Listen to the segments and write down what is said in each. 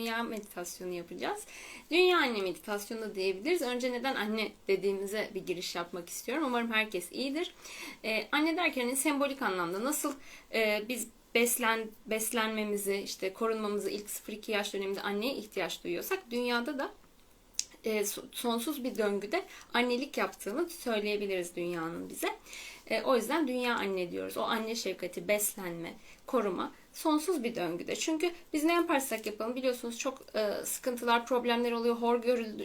Dünya meditasyonu yapacağız. Dünya anne meditasyonu diyebiliriz. Önce neden anne dediğimize bir giriş yapmak istiyorum. Umarım herkes iyidir. Ee, anne derken hani sembolik anlamda nasıl e, biz beslen beslenmemizi, işte korunmamızı ilk 0-2 yaş döneminde anneye ihtiyaç duyuyorsak dünyada da e, sonsuz bir döngüde annelik yaptığını söyleyebiliriz dünyanın bize. E, o yüzden dünya anne diyoruz. O anne şefkati, beslenme, koruma sonsuz bir döngüde. Çünkü biz ne yaparsak yapalım biliyorsunuz çok e, sıkıntılar, problemler oluyor. Hor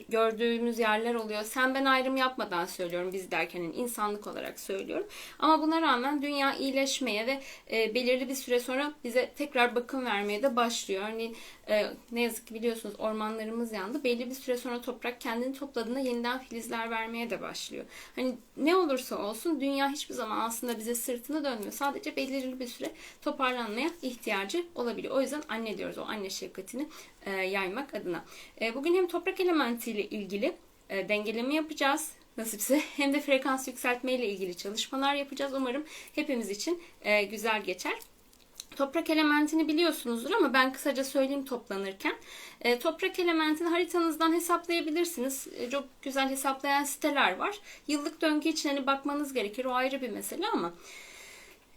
gördüğümüz yerler oluyor. Sen ben ayrım yapmadan söylüyorum biz derken insanlık olarak söylüyorum. Ama buna rağmen dünya iyileşmeye ve e, belirli bir süre sonra bize tekrar bakım vermeye de başlıyor. Örneğin e, ne yazık ki biliyorsunuz ormanlarımız yandı. Belli bir süre sonra toprak kendini topladığında yeniden filizler vermeye de başlıyor. Hani ne olursa olsun dünya hiçbir zaman aslında bize sırtını dönmüyor. Sadece belirli bir süre toparlanmaya ihtiyacı olabiliyor. O yüzden anne diyoruz. O anne şefkatini e, yaymak adına. E, bugün hem toprak elementiyle ilgili e, dengeleme yapacağız nasipse hem de frekans yükseltme ile ilgili çalışmalar yapacağız. Umarım hepimiz için e, güzel geçer. Toprak elementini biliyorsunuzdur ama ben kısaca söyleyeyim toplanırken. E, toprak elementini haritanızdan hesaplayabilirsiniz. E, çok güzel hesaplayan siteler var. Yıllık döngü için hani bakmanız gerekir. O ayrı bir mesele ama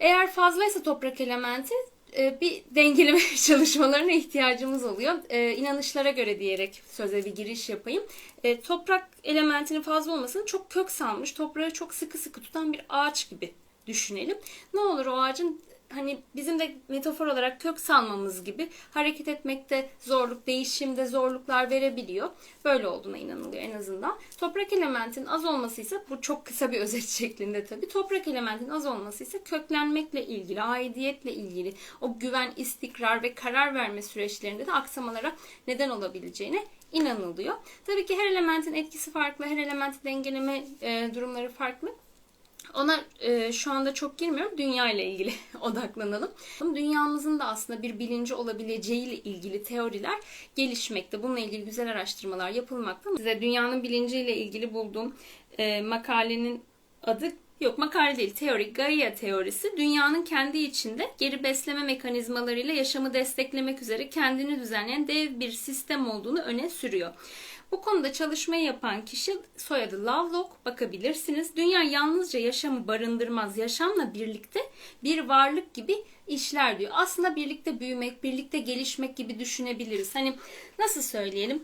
eğer fazlaysa toprak elementi e, bir dengeleme çalışmalarına ihtiyacımız oluyor. E, inanışlara göre diyerek söze bir giriş yapayım. E, toprak elementinin fazla olmasını çok kök salmış, toprağı çok sıkı sıkı tutan bir ağaç gibi düşünelim. Ne olur o ağacın hani bizim de metafor olarak kök salmamız gibi hareket etmekte zorluk, değişimde zorluklar verebiliyor. Böyle olduğuna inanılıyor en azından. Toprak elementin az olması ise bu çok kısa bir özet şeklinde tabii. Toprak elementin az olması ise köklenmekle ilgili, aidiyetle ilgili o güven, istikrar ve karar verme süreçlerinde de aksamalara neden olabileceğine inanılıyor. Tabii ki her elementin etkisi farklı, her elementi dengeleme e, durumları farklı. Ona e, şu anda çok girmiyorum. Dünya ile ilgili odaklanalım. Dünyamızın da aslında bir bilinci olabileceği ile ilgili teoriler gelişmekte. Bununla ilgili güzel araştırmalar yapılmakta. Size dünyanın bilinciyle ilgili bulduğum e, makalenin adı Yok makale değil teori Gaia teorisi dünyanın kendi içinde geri besleme mekanizmalarıyla yaşamı desteklemek üzere kendini düzenleyen dev bir sistem olduğunu öne sürüyor. Bu konuda çalışmayı yapan kişi soyadı Lovelock bakabilirsiniz. Dünya yalnızca yaşamı barındırmaz. Yaşamla birlikte bir varlık gibi işler diyor. Aslında birlikte büyümek, birlikte gelişmek gibi düşünebiliriz. Hani nasıl söyleyelim?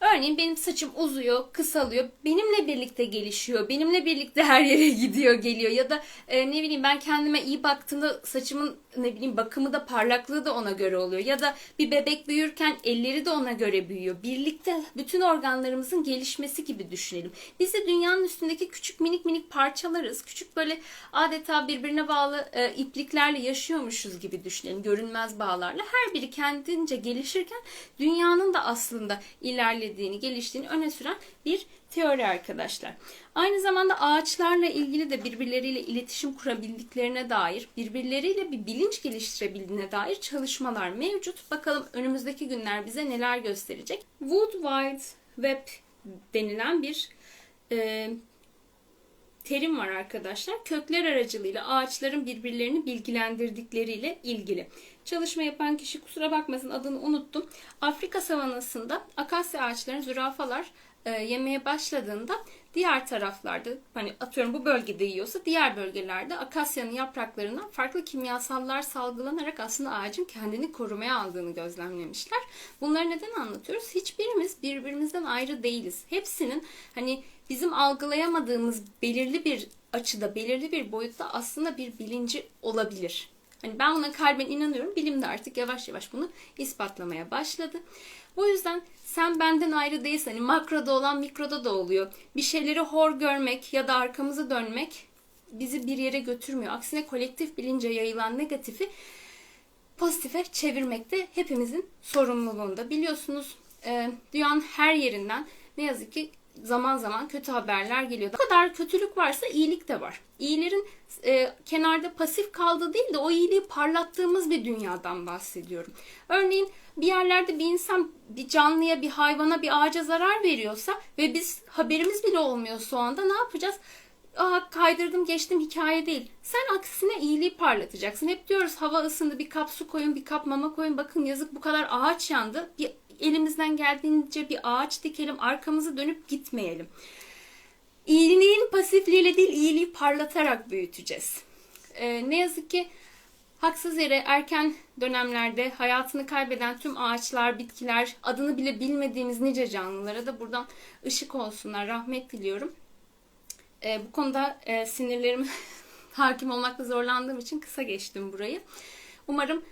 Örneğin benim saçım uzuyor, kısalıyor. Benimle birlikte gelişiyor. Benimle birlikte her yere gidiyor, geliyor. Ya da e, ne bileyim ben kendime iyi baktığımda saçımın ne bileyim bakımı da parlaklığı da ona göre oluyor. Ya da bir bebek büyürken elleri de ona göre büyüyor. Birlikte bütün organlarımızın gelişmesi gibi düşünelim. Biz de dünyanın üstündeki küçük minik minik parçalarız. Küçük böyle adeta birbirine bağlı e, ipliklerle yaşıyormuşuz gibi düşünelim. Görünmez bağlarla. Her biri kendince gelişirken dünyanın da aslında ilerlediği ilerlediğini, geliştiğini öne süren bir teori arkadaşlar. Aynı zamanda ağaçlarla ilgili de birbirleriyle iletişim kurabildiklerine dair, birbirleriyle bir bilinç geliştirebildiğine dair çalışmalar mevcut. Bakalım önümüzdeki günler bize neler gösterecek. Wood Wide Web denilen bir e, terim var arkadaşlar. Kökler aracılığıyla ağaçların birbirlerini bilgilendirdikleriyle ilgili. Çalışma yapan kişi kusura bakmasın adını unuttum. Afrika savanasında akasya ağaçlarını zürafalar e, yemeye başladığında diğer taraflarda hani atıyorum bu bölgede yiyorsa diğer bölgelerde akasyanın yapraklarından farklı kimyasallar salgılanarak aslında ağacın kendini korumaya aldığını gözlemlemişler. Bunları neden anlatıyoruz? Hiçbirimiz birbirimizden ayrı değiliz. Hepsinin hani bizim algılayamadığımız belirli bir açıda, belirli bir boyutta aslında bir bilinci olabilir. Hani ben buna kalben inanıyorum. Bilim de artık yavaş yavaş bunu ispatlamaya başladı. O yüzden sen benden ayrı değilsin. Hani makroda olan mikroda da oluyor. Bir şeyleri hor görmek ya da arkamızı dönmek bizi bir yere götürmüyor. Aksine kolektif bilince yayılan negatifi pozitife çevirmekte hepimizin sorumluluğunda. Biliyorsunuz e, dünyanın her yerinden ne yazık ki zaman zaman kötü haberler geliyor. Bu kadar kötülük varsa iyilik de var. İyilerin e, kenarda pasif kaldığı değil de o iyiliği parlattığımız bir dünyadan bahsediyorum. Örneğin bir yerlerde bir insan bir canlıya, bir hayvana, bir ağaca zarar veriyorsa ve biz haberimiz bile olmuyorsa o anda ne yapacağız? Aa, kaydırdım geçtim hikaye değil. Sen aksine iyiliği parlatacaksın. Hep diyoruz hava ısındı bir kap su koyun bir kap mama koyun bakın yazık bu kadar ağaç yandı. Bir Elimizden geldiğince bir ağaç dikelim, arkamızı dönüp gitmeyelim. İyiliğin pasifliğiyle değil, iyiliği parlatarak büyüteceğiz. Ee, ne yazık ki haksız yere erken dönemlerde hayatını kaybeden tüm ağaçlar, bitkiler, adını bile bilmediğimiz nice canlılara da buradan ışık olsunlar. Rahmet diliyorum. Ee, bu konuda e, sinirlerimi hakim olmakta zorlandığım için kısa geçtim burayı. Umarım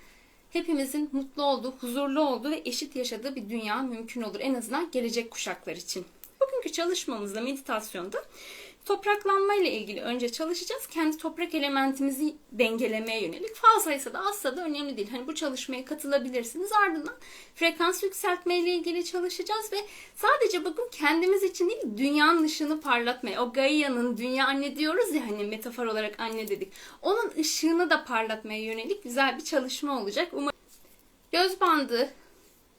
hepimizin mutlu olduğu, huzurlu olduğu ve eşit yaşadığı bir dünya mümkün olur. En azından gelecek kuşaklar için. Bugünkü çalışmamızda, meditasyonda topraklanma ile ilgili önce çalışacağız. Kendi toprak elementimizi dengelemeye yönelik. Fazlaysa da azsa da önemli değil. Hani bu çalışmaya katılabilirsiniz. Ardından frekans yükseltme ile ilgili çalışacağız ve sadece bakın kendimiz için değil dünyanın ışığını parlatmaya. O Gaia'nın dünya anne diyoruz ya hani metafor olarak anne dedik. Onun ışığını da parlatmaya yönelik güzel bir çalışma olacak. Umarım göz bandı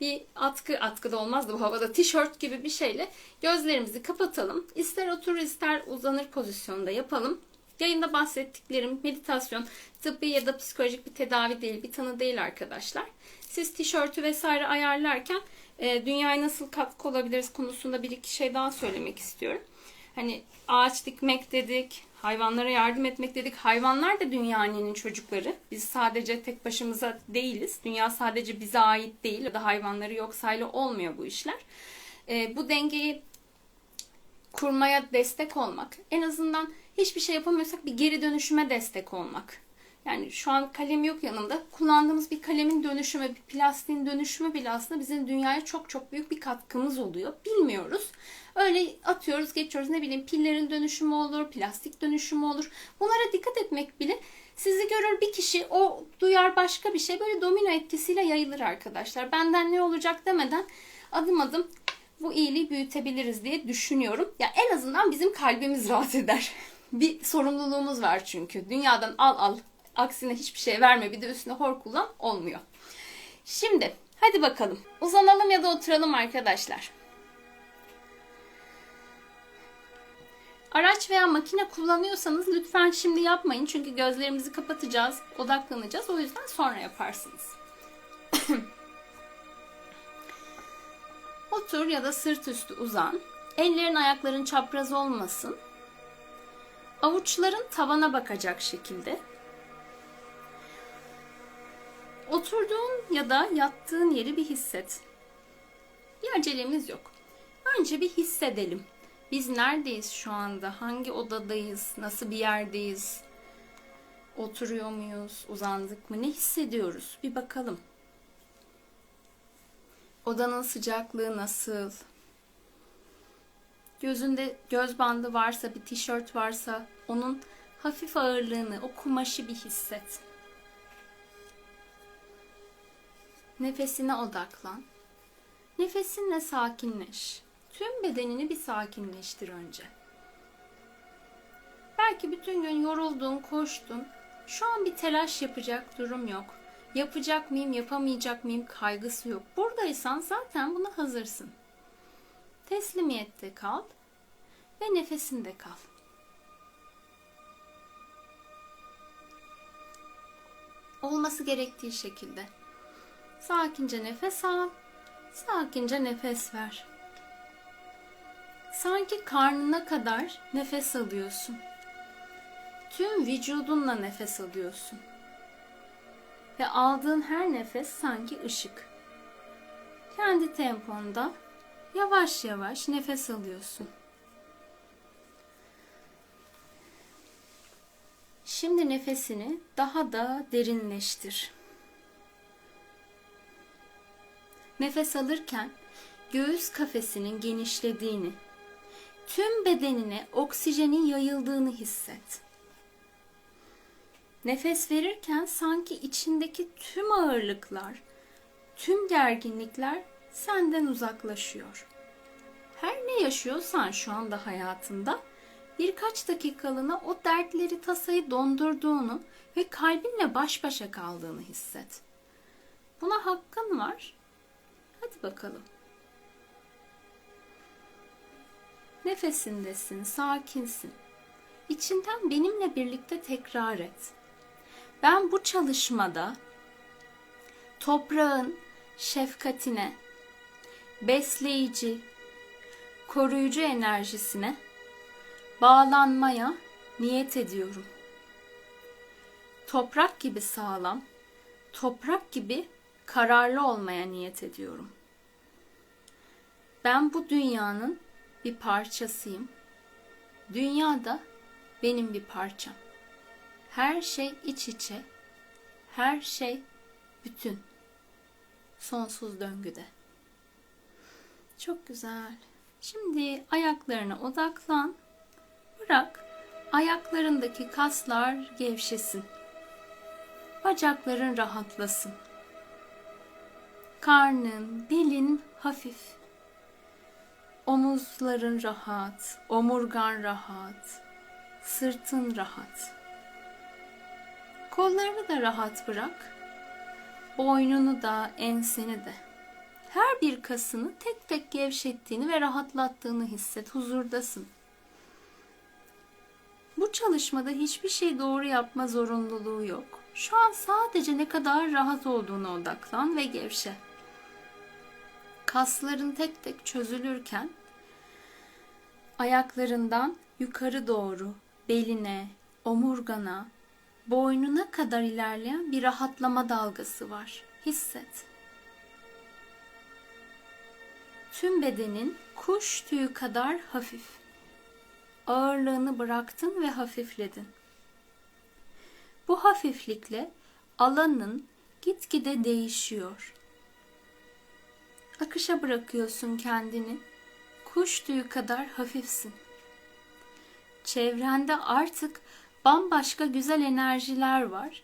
bir atkı, atkı da olmaz da bu havada tişört gibi bir şeyle gözlerimizi kapatalım. İster oturur ister uzanır pozisyonda yapalım. Yayında bahsettiklerim meditasyon tıbbi ya da psikolojik bir tedavi değil, bir tanı değil arkadaşlar. Siz tişörtü vesaire ayarlarken e, dünyaya nasıl katkı olabiliriz konusunda bir iki şey daha söylemek istiyorum. Hani ağaç dikmek dedik, hayvanlara yardım etmek dedik. Hayvanlar da dünya annenin çocukları. Biz sadece tek başımıza değiliz. Dünya sadece bize ait değil. Ya da hayvanları yok sayılı olmuyor bu işler. E, bu dengeyi kurmaya destek olmak. En azından hiçbir şey yapamıyorsak bir geri dönüşüme destek olmak. Yani şu an kalem yok yanımda. Kullandığımız bir kalemin dönüşümü, bir plastiğin dönüşümü bile aslında bizim dünyaya çok çok büyük bir katkımız oluyor. Bilmiyoruz. Öyle atıyoruz, geçiyoruz. Ne bileyim pillerin dönüşümü olur, plastik dönüşümü olur. Bunlara dikkat etmek bile sizi görür bir kişi, o duyar başka bir şey. Böyle domino etkisiyle yayılır arkadaşlar. Benden ne olacak demeden adım adım bu iyiliği büyütebiliriz diye düşünüyorum. Ya en azından bizim kalbimiz rahat eder. bir sorumluluğumuz var çünkü. Dünyadan al al aksine hiçbir şey verme bir de üstüne hor kullan olmuyor. Şimdi hadi bakalım uzanalım ya da oturalım arkadaşlar. Araç veya makine kullanıyorsanız lütfen şimdi yapmayın. Çünkü gözlerimizi kapatacağız, odaklanacağız. O yüzden sonra yaparsınız. Otur ya da sırt üstü uzan. Ellerin ayakların çapraz olmasın. Avuçların tavana bakacak şekilde. Oturduğun ya da yattığın yeri bir hisset. Bir acelemiz yok. Önce bir hissedelim. Biz neredeyiz şu anda? Hangi odadayız? Nasıl bir yerdeyiz? Oturuyor muyuz? Uzandık mı? Ne hissediyoruz? Bir bakalım. Odanın sıcaklığı nasıl? Gözünde göz bandı varsa, bir tişört varsa onun hafif ağırlığını, o kumaşı bir hisset. Nefesine odaklan. Nefesinle sakinleş. Tüm bedenini bir sakinleştir önce. Belki bütün gün yoruldun, koştun. Şu an bir telaş yapacak durum yok. Yapacak mıyım, yapamayacak mıyım kaygısı yok. Buradaysan zaten buna hazırsın. Teslimiyette kal ve nefesinde kal. Olması gerektiği şekilde. Sakince nefes al, sakince nefes ver. Sanki karnına kadar nefes alıyorsun. Tüm vücudunla nefes alıyorsun. Ve aldığın her nefes sanki ışık. Kendi temponda yavaş yavaş nefes alıyorsun. Şimdi nefesini daha da derinleştir. Nefes alırken göğüs kafesinin genişlediğini, tüm bedenine oksijenin yayıldığını hisset. Nefes verirken sanki içindeki tüm ağırlıklar, tüm gerginlikler senden uzaklaşıyor. Her ne yaşıyorsan şu anda hayatında birkaç dakikalığına o dertleri tasayı dondurduğunu ve kalbinle baş başa kaldığını hisset. Buna hakkın var. Hadi bakalım. Nefesindesin, sakinsin. İçinden benimle birlikte tekrar et. Ben bu çalışmada toprağın şefkatine, besleyici, koruyucu enerjisine bağlanmaya niyet ediyorum. Toprak gibi sağlam, toprak gibi kararlı olmaya niyet ediyorum. Ben bu dünyanın bir parçasıyım. Dünya da benim bir parçam. Her şey iç içe, her şey bütün. Sonsuz döngüde. Çok güzel. Şimdi ayaklarına odaklan. Bırak ayaklarındaki kaslar gevşesin. Bacakların rahatlasın. Karnın, belin hafif. Omuzların rahat, omurgan rahat, sırtın rahat. Kollarını da rahat bırak. Boynunu da, enseni de. Her bir kasını tek tek gevşettiğini ve rahatlattığını hisset. Huzurdasın. Bu çalışmada hiçbir şey doğru yapma zorunluluğu yok. Şu an sadece ne kadar rahat olduğuna odaklan ve gevşe. Kasların tek tek çözülürken ayaklarından yukarı doğru beline, omurgana, boynuna kadar ilerleyen bir rahatlama dalgası var. Hisset. Tüm bedenin kuş tüyü kadar hafif. Ağırlığını bıraktın ve hafifledin. Bu hafiflikle alanın gitgide değişiyor. Akışa bırakıyorsun kendini. Kuş tüyü kadar hafifsin. Çevrende artık bambaşka güzel enerjiler var.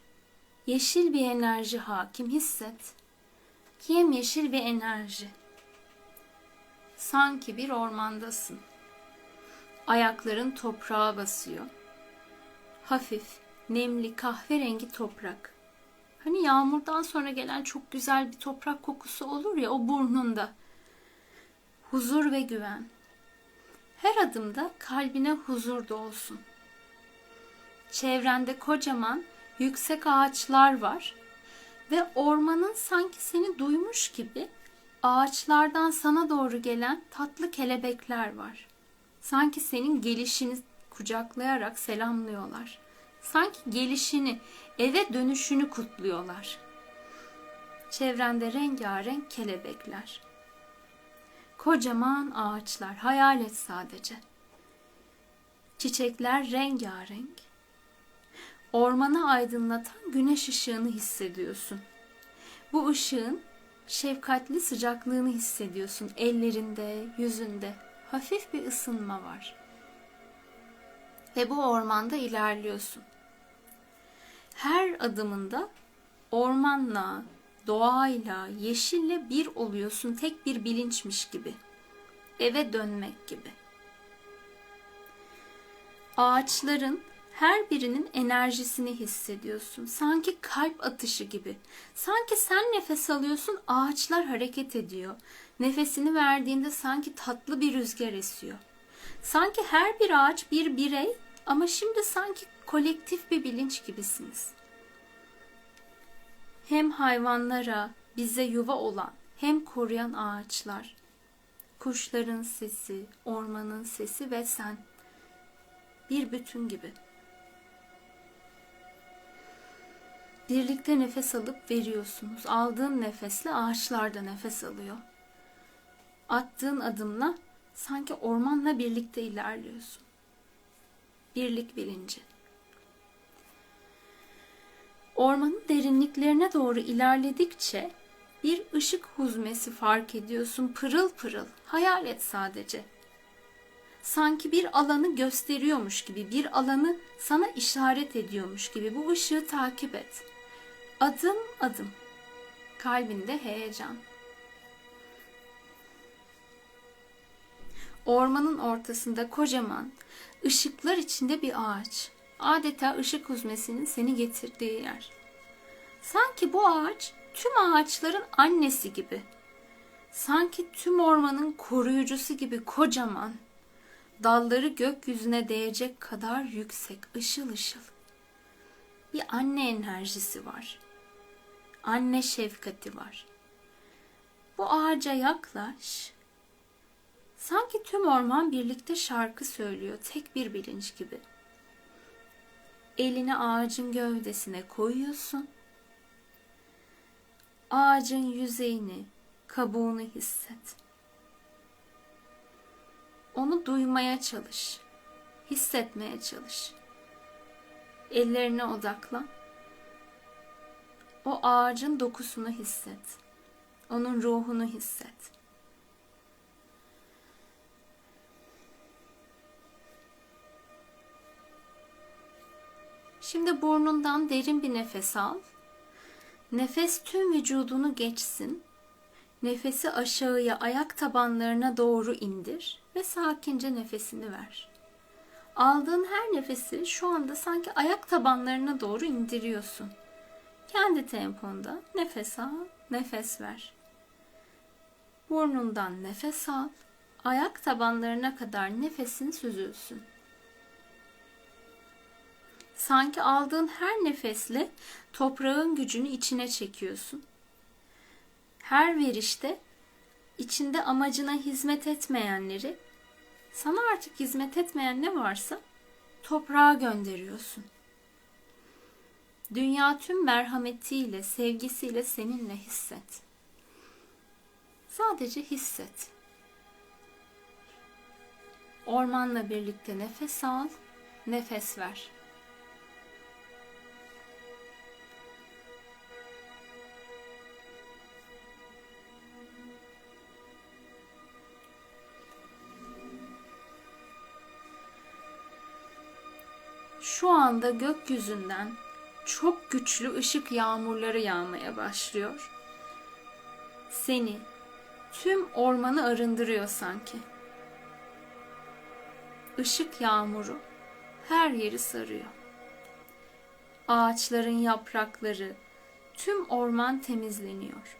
Yeşil bir enerji hakim hisset. Yemyeşil bir enerji. Sanki bir ormandasın. Ayakların toprağa basıyor. Hafif, nemli kahverengi toprak. Hani yağmurdan sonra gelen çok güzel bir toprak kokusu olur ya o burnunda. Huzur ve güven. Her adımda kalbine huzur da olsun. Çevrende kocaman yüksek ağaçlar var ve ormanın sanki seni duymuş gibi ağaçlardan sana doğru gelen tatlı kelebekler var. Sanki senin gelişini kucaklayarak selamlıyorlar. Sanki gelişini, eve dönüşünü kutluyorlar. Çevrende rengarenk kelebekler. Kocaman ağaçlar, hayal et sadece. Çiçekler rengarenk. Ormanı aydınlatan güneş ışığını hissediyorsun. Bu ışığın şefkatli sıcaklığını hissediyorsun ellerinde, yüzünde. Hafif bir ısınma var. Ve bu ormanda ilerliyorsun. Her adımında ormanla, doğayla, yeşille bir oluyorsun tek bir bilinçmiş gibi. Eve dönmek gibi. Ağaçların her birinin enerjisini hissediyorsun. Sanki kalp atışı gibi. Sanki sen nefes alıyorsun, ağaçlar hareket ediyor. Nefesini verdiğinde sanki tatlı bir rüzgar esiyor. Sanki her bir ağaç bir birey ama şimdi sanki kolektif bir bilinç gibisiniz. Hem hayvanlara, bize yuva olan, hem koruyan ağaçlar, kuşların sesi, ormanın sesi ve sen bir bütün gibi. Birlikte nefes alıp veriyorsunuz. Aldığın nefesle ağaçlar da nefes alıyor. Attığın adımla sanki ormanla birlikte ilerliyorsun. Birlik bilinci. Ormanın derinliklerine doğru ilerledikçe bir ışık huzmesi fark ediyorsun pırıl pırıl. Hayal et sadece. Sanki bir alanı gösteriyormuş gibi, bir alanı sana işaret ediyormuş gibi bu ışığı takip et. Adım adım. Kalbinde heyecan. Ormanın ortasında kocaman, ışıklar içinde bir ağaç. Adeta ışık huzmesinin seni getirdiği yer. Sanki bu ağaç tüm ağaçların annesi gibi. Sanki tüm ormanın koruyucusu gibi kocaman. Dalları gökyüzüne değecek kadar yüksek, ışıl ışıl. Bir anne enerjisi var anne şefkati var. Bu ağaca yaklaş. Sanki tüm orman birlikte şarkı söylüyor tek bir bilinç gibi. Elini ağacın gövdesine koyuyorsun. Ağacın yüzeyini, kabuğunu hisset. Onu duymaya çalış. Hissetmeye çalış. Ellerine odaklan. O ağacın dokusunu hisset. Onun ruhunu hisset. Şimdi burnundan derin bir nefes al. Nefes tüm vücudunu geçsin. Nefesi aşağıya ayak tabanlarına doğru indir ve sakince nefesini ver. Aldığın her nefesi şu anda sanki ayak tabanlarına doğru indiriyorsun. Kendi temponda nefes al, nefes ver. Burnundan nefes al, ayak tabanlarına kadar nefesin süzülsün. Sanki aldığın her nefesle toprağın gücünü içine çekiyorsun. Her verişte içinde amacına hizmet etmeyenleri, sana artık hizmet etmeyen ne varsa toprağa gönderiyorsun. Dünya tüm merhametiyle, sevgisiyle seninle hisset. Sadece hisset. Ormanla birlikte nefes al, nefes ver. Şu anda gökyüzünden çok güçlü ışık yağmurları yağmaya başlıyor. Seni, tüm ormanı arındırıyor sanki. Işık yağmuru her yeri sarıyor. Ağaçların yaprakları, tüm orman temizleniyor.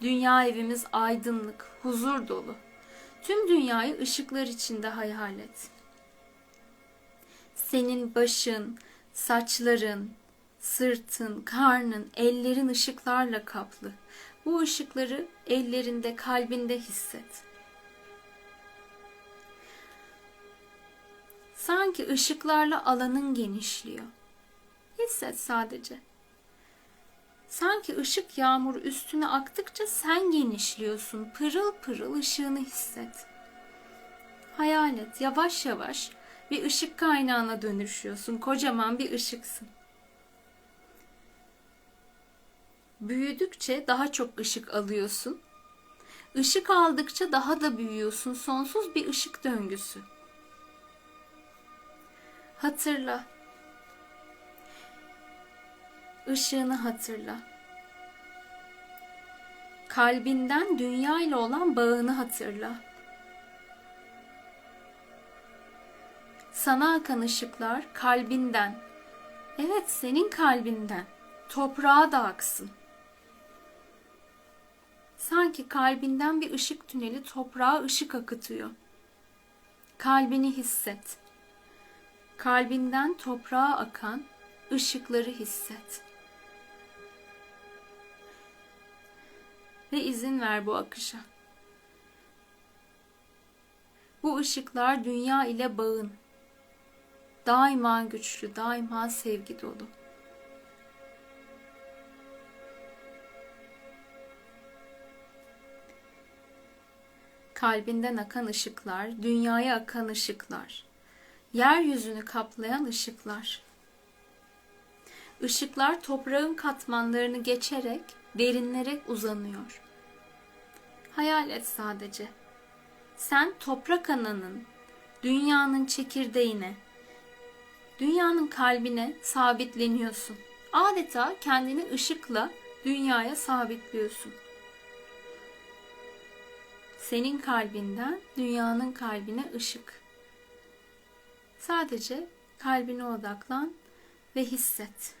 Dünya evimiz aydınlık, huzur dolu. Tüm dünyayı ışıklar içinde hayal et. Senin başın, saçların, sırtın, karnın, ellerin ışıklarla kaplı. Bu ışıkları ellerinde, kalbinde hisset. Sanki ışıklarla alanın genişliyor. Hisset sadece. Sanki ışık yağmur üstüne aktıkça sen genişliyorsun. Pırıl pırıl ışığını hisset. Hayal et yavaş yavaş bir ışık kaynağına dönüşüyorsun. Kocaman bir ışıksın. Büyüdükçe daha çok ışık alıyorsun. Işık aldıkça daha da büyüyorsun. Sonsuz bir ışık döngüsü. Hatırla. Işığını hatırla. Kalbinden dünya ile olan bağını hatırla. Sana akan ışıklar kalbinden. Evet senin kalbinden. Toprağa da aksın. Sanki kalbinden bir ışık tüneli toprağa ışık akıtıyor. Kalbini hisset. Kalbinden toprağa akan ışıkları hisset. Ve izin ver bu akışa. Bu ışıklar dünya ile bağın. Daima güçlü, daima sevgi dolu. Kalbinden akan ışıklar, dünyaya akan ışıklar, yeryüzünü kaplayan ışıklar. Işıklar toprağın katmanlarını geçerek derinlere uzanıyor. Hayal et sadece. Sen toprak ananın, dünyanın çekirdeğine, dünyanın kalbine sabitleniyorsun. Adeta kendini ışıkla dünyaya sabitliyorsun. Senin kalbinden dünyanın kalbine ışık. Sadece kalbine odaklan ve hisset.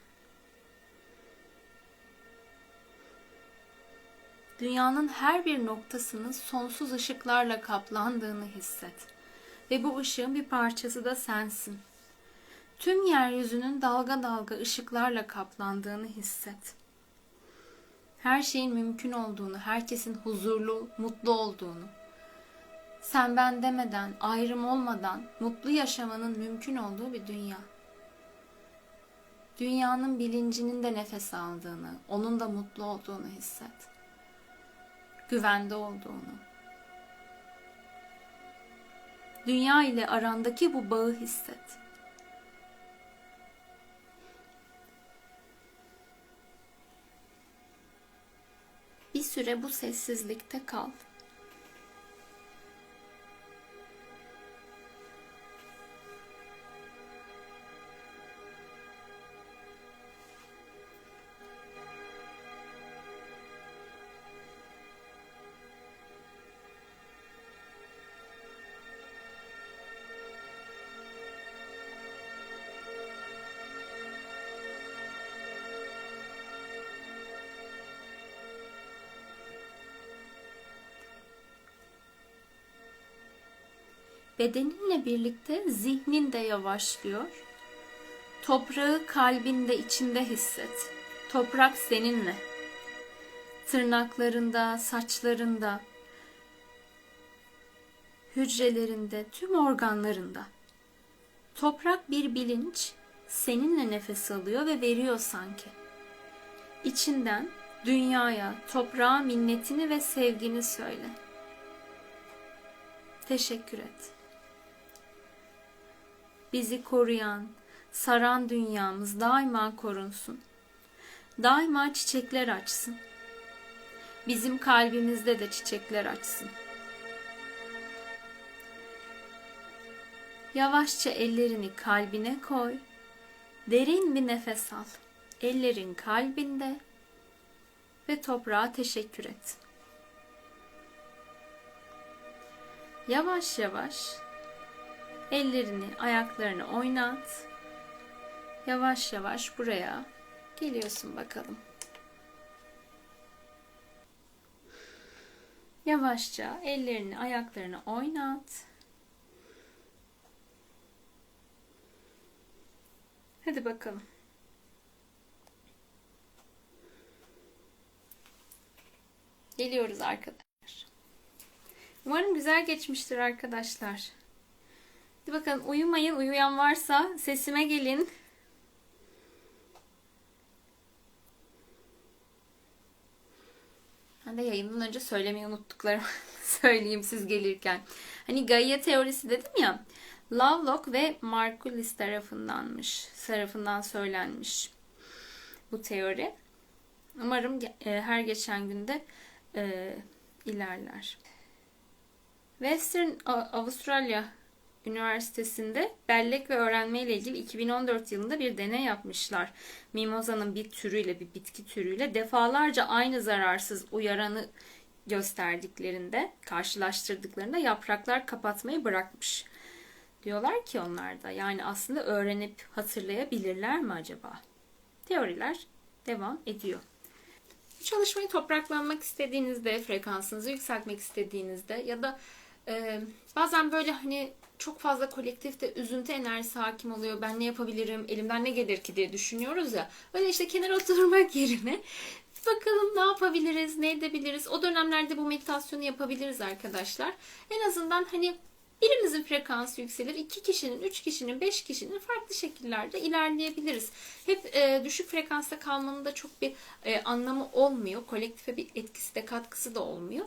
Dünyanın her bir noktasının sonsuz ışıklarla kaplandığını hisset. Ve bu ışığın bir parçası da sensin. Tüm yeryüzünün dalga dalga ışıklarla kaplandığını hisset. Her şeyin mümkün olduğunu, herkesin huzurlu, mutlu olduğunu, sen ben demeden, ayrım olmadan mutlu yaşamanın mümkün olduğu bir dünya. Dünyanın bilincinin de nefes aldığını, onun da mutlu olduğunu hisset. Güvende olduğunu. Dünya ile arandaki bu bağı hisset. Süre bu sessizlikte kal. Bedeninle birlikte zihnin de yavaşlıyor. Toprağı kalbinde içinde hisset. Toprak seninle. Tırnaklarında, saçlarında, hücrelerinde, tüm organlarında. Toprak bir bilinç seninle nefes alıyor ve veriyor sanki. İçinden dünyaya, toprağa minnetini ve sevgini söyle. Teşekkür et bizi koruyan, saran dünyamız daima korunsun. Daima çiçekler açsın. Bizim kalbimizde de çiçekler açsın. Yavaşça ellerini kalbine koy. Derin bir nefes al. Ellerin kalbinde ve toprağa teşekkür et. Yavaş yavaş Ellerini, ayaklarını oynat. Yavaş yavaş buraya geliyorsun bakalım. Yavaşça ellerini, ayaklarını oynat. Hadi bakalım. Geliyoruz arkadaşlar. Umarım güzel geçmiştir arkadaşlar. Hadi bakalım uyumayın. Uyuyan varsa sesime gelin. Ben de yayından önce söylemeyi unuttuklarımı söyleyeyim siz gelirken. Hani Gaia teorisi dedim ya. Lovelock ve Margulis tarafındanmış. Tarafından söylenmiş bu teori. Umarım e, her geçen günde e, ilerler. Western Avustralya Üniversitesi'nde bellek ve öğrenme ile ilgili 2014 yılında bir deney yapmışlar. Mimoza'nın bir türüyle, bir bitki türüyle defalarca aynı zararsız uyaranı gösterdiklerinde, karşılaştırdıklarında yapraklar kapatmayı bırakmış. Diyorlar ki onlar da yani aslında öğrenip hatırlayabilirler mi acaba? Teoriler devam ediyor. Bu çalışmayı topraklanmak istediğinizde, frekansınızı yükseltmek istediğinizde ya da e, bazen böyle hani çok fazla kolektifte üzüntü enerjisi hakim oluyor. Ben ne yapabilirim, elimden ne gelir ki diye düşünüyoruz ya. Öyle işte kenara oturmak yerine bakalım ne yapabiliriz, ne edebiliriz. O dönemlerde bu meditasyonu yapabiliriz arkadaşlar. En azından hani birimizin frekansı yükselir. iki kişinin, üç kişinin, beş kişinin farklı şekillerde ilerleyebiliriz. Hep e, düşük frekansta kalmanın da çok bir e, anlamı olmuyor. Kolektife bir etkisi de katkısı da olmuyor.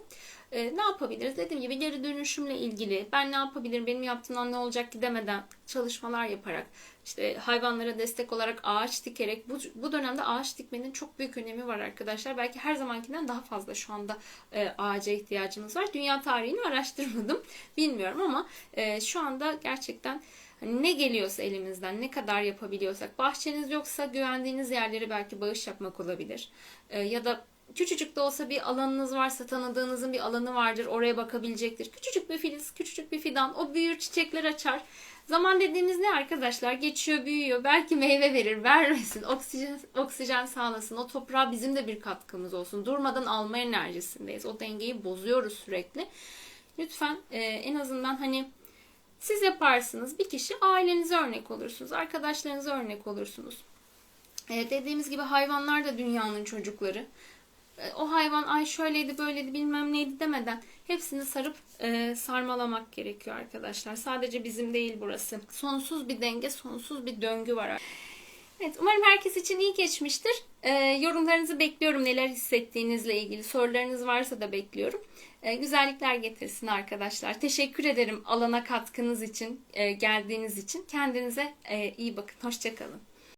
E, ne yapabiliriz? Dediğim gibi geri dönüşümle ilgili ben ne yapabilirim, benim yaptığımdan ne olacak ki demeden çalışmalar yaparak, işte hayvanlara destek olarak ağaç dikerek, bu, bu dönemde ağaç dikmenin çok büyük önemi var arkadaşlar. Belki her zamankinden daha fazla şu anda e, ağaca ihtiyacımız var. Dünya tarihini araştırmadım, bilmiyorum ama e, şu anda gerçekten Hani ne geliyorsa elimizden, ne kadar yapabiliyorsak. Bahçeniz yoksa güvendiğiniz yerlere belki bağış yapmak olabilir. E, ya da küçücük de olsa bir alanınız varsa tanıdığınızın bir alanı vardır oraya bakabilecektir. Küçücük bir filiz, küçücük bir fidan o büyür çiçekler açar. Zaman dediğimiz ne arkadaşlar? Geçiyor, büyüyor. Belki meyve verir, vermesin. Oksijen, oksijen sağlasın. O toprağa bizim de bir katkımız olsun. Durmadan alma enerjisindeyiz. O dengeyi bozuyoruz sürekli. Lütfen e, en azından hani siz yaparsınız. Bir kişi ailenize örnek olursunuz. Arkadaşlarınıza örnek olursunuz. E, dediğimiz gibi hayvanlar da dünyanın çocukları. E, o hayvan ay şöyleydi böyleydi bilmem neydi demeden hepsini sarıp e, sarmalamak gerekiyor arkadaşlar. Sadece bizim değil burası. Sonsuz bir denge, sonsuz bir döngü var. Evet, umarım herkes için iyi geçmiştir. E, yorumlarınızı bekliyorum. Neler hissettiğinizle ilgili sorularınız varsa da bekliyorum. E, güzellikler getirsin arkadaşlar. Teşekkür ederim alana katkınız için, e, geldiğiniz için. Kendinize e, iyi bakın. Hoşçakalın.